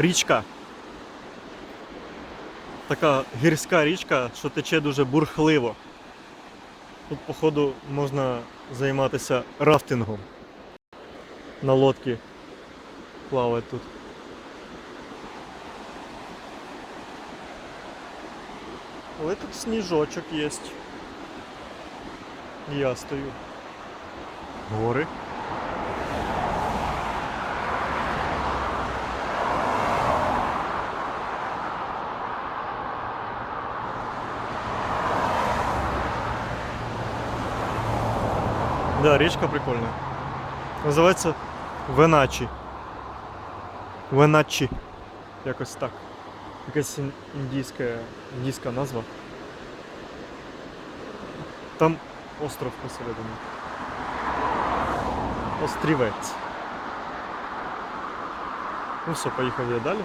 річка. Така гірська річка, що тече дуже бурхливо. Тут, походу, можна займатися рафтингом. На лодці плавати тут. Але тут сніжочок є. Я стою. Гори. Да, річка прикольна. Називається Веначі. Веначі. Якось так. Якась ін- індійська, індійська назва. Там остров посередині. Острівець. Ну все, поїхав я далі.